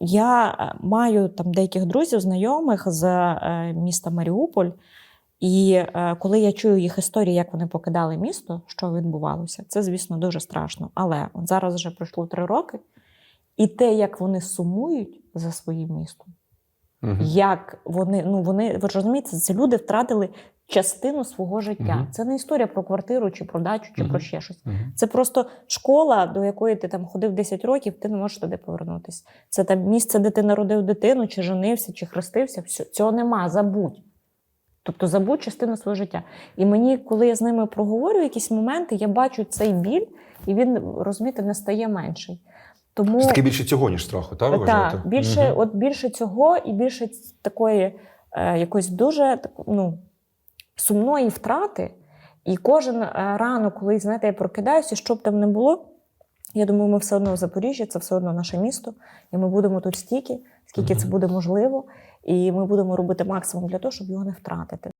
Я е, маю там деяких друзів, знайомих з е, міста Маріуполь. І е, коли я чую їх історії, як вони покидали місто, що відбувалося, це, звісно, дуже страшно. Але от зараз вже пройшло три роки, і те, як вони сумують за своїм містом, Мгм. як вони, ну вони, ви розумієте, це люди втратили частину свого життя. Мгм. Це не історія про квартиру, чи про дачу, чи Мгм. про ще щось. Мгм. Це просто школа, до якої ти там ходив 10 років, ти не можеш туди повернутися. Це там місце, де ти народив дитину, чи женився, чи хрестився. Все, цього нема, забудь. Тобто забудь частину свого життя. І мені, коли я з ними проговорю якісь моменти, я бачу цей біль, і він, розумієте, не стає менший. Тому Це таки більше цього, ніж страху, так? Ви вважаєте? так, більше, Мгм. от більше цього і більше такої е, якоїсь дуже так, ну, сумної втрати. І кожен е, ранок, коли знаєте, я прокидаюся, що б там не було, я думаю, ми все одно в Запоріжжі, це все одно наше місто, і ми будемо тут стільки, скільки це буде можливо, і ми будемо робити максимум для того, щоб його не втратити.